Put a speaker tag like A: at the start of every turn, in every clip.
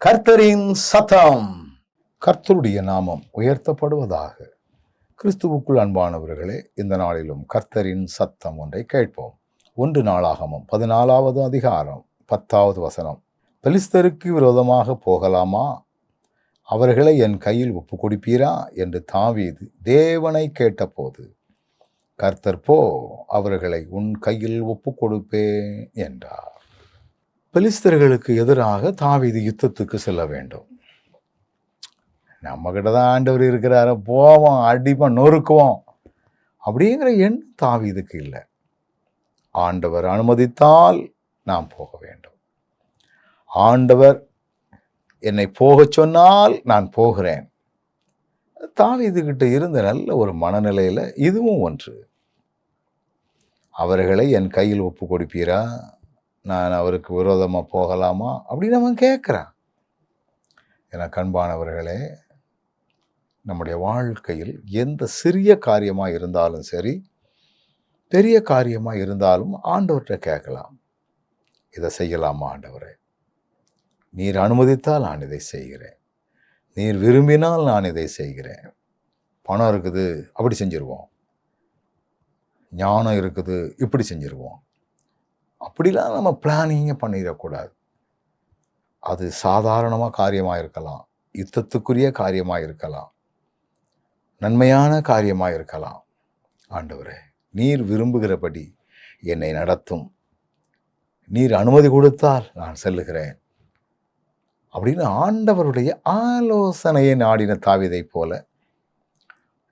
A: கர்த்தரின் சத்தம். கர்த்தருடைய நாமம் உயர்த்தப்படுவதாக. கிறிஸ்துவுக்குள் அன்பானவர்களே இந்த நாளிலும் கர்த்தரின் சத்தம் ஒன்றை கேட்போம். ஒன்று நாளாகமும் பதினாலாவது அதிகாரம் பத்தாவது வசனம். பெலிஸ்தருக்கு விரோதமாக போகலாமா? அவர்களை என் கையில் ஒப்பு கொடுப்பீரா என்று தாவீது தேவனை கேட்டபோது கர்த்தர் போ அவர்களை உன் கையில் ஒப்பு கொடுப்பேன் என்றார். பெலிஸ்தர்களுக்கு எதிராக தாவீது யுத்தத்துக்கு செல்ல வேண்டும். நம்மக்கிட்ட தான் ஆண்டவர் இருக்கிறார. போவோம் அடிப்போம் நொறுக்குவோம். அப்படிங்கிற எண் தாவீதுக்கு இல்லை. ஆண்டவர் அனுமதித்தால் நாம் போக வேண்டும். ஆண்டவர் என்னை போகச் சொன்னால் நான் போகிறேன். தாவீதுகிட்ட இருந்த நல்ல ஒரு மனநிலையில் இதுவும் ஒன்று. அவர்களை என் கையில் ஒப்பு கொடுப்பீரா நான் அவருக்கு விரோதமாக போகலாமா அப்படின்னு அவன் கேட்குறான் என கண்பானவர்களே நம்முடைய வாழ்க்கையில் எந்த சிறிய காரியமாக இருந்தாலும் சரி பெரிய காரியமாக இருந்தாலும் ஆண்டவர்கிட்ட கேட்கலாம். இதை செய்யலாமா ஆண்டவரே? நீர் அனுமதித்தால் நான் இதை செய்கிறேன். நீர் விரும்பினால் நான் இதை செய்கிறேன். பணம் இருக்குது அப்படி செஞ்சிருவோம். ஞானம் இருக்குது இப்படி செஞ்சிருவோம். அப்படிலாம் நம்ம பிளானிங்கே பண்ணிடக்கூடாது. அது சாதாரணமாக காரியமாக இருக்கலாம் யுத்தத்துக்குரிய காரியமாக இருக்கலாம் நன்மையான காரியமாக இருக்கலாம் ஆண்டவரே நீர் விரும்புகிறபடி என்னை நடத்தும். நீர் அனுமதி கொடுத்தால் நான் செல்லுகிறேன். அப்படின்னு ஆண்டவருடைய ஆலோசனையை நாடின தாவிதை போல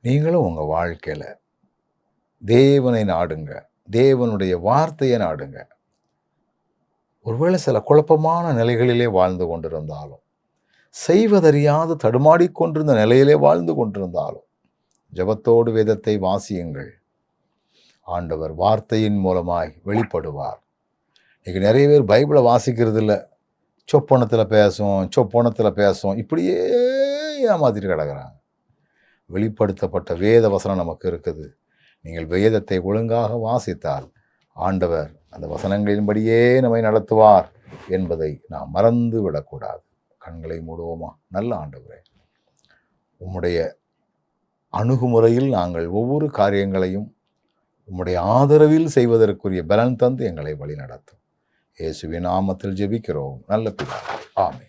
A: நீங்களும் உங்கள் வாழ்க்கையில் தேவனை நாடுங்க. தேவனுடைய வார்த்தையை நாடுங்க. ஒருவேளை சில குழப்பமான நிலைகளிலே வாழ்ந்து கொண்டிருந்தாலும் செய்வதறியாது தடுமாடிக்கொண்டிருந்த நிலையிலே வாழ்ந்து கொண்டிருந்தாலும் ஜபத்தோடு வேதத்தை வாசியுங்கள். ஆண்டவர் வார்த்தையின் மூலமாய் வெளிப்படுவார். இன்றைக்கி நிறைய பேர் பைபிளை வாசிக்கிறது இல்லை சொப்பனத்தில் பேசும் சொப்பனத்தில் பேசும் இப்படியே ஏமாத்திட்டு கிடக்கிறாங்க. வெளிப்படுத்தப்பட்ட வேத வசனம் நமக்கு இருக்குது. நீங்கள் வேதத்தை ஒழுங்காக வாசித்தால் ஆண்டவர் அந்த வசனங்களின்படியே நம்மை நடத்துவார் என்பதை நாம் மறந்து விடக்கூடாது கண்களை மூடுவோமா? நல்ல ஆண்டவரே உம்முடைய அணுகுமுறையில் நாங்கள் ஒவ்வொரு காரியங்களையும் உம்முடைய ஆதரவில் செய்வதற்குரிய பலன் தந்து எங்களை வழிநடத்தும். இயேசுவின் நாமத்தில் ஜெபிக்கிறோம். நல்ல பிதா ஆமே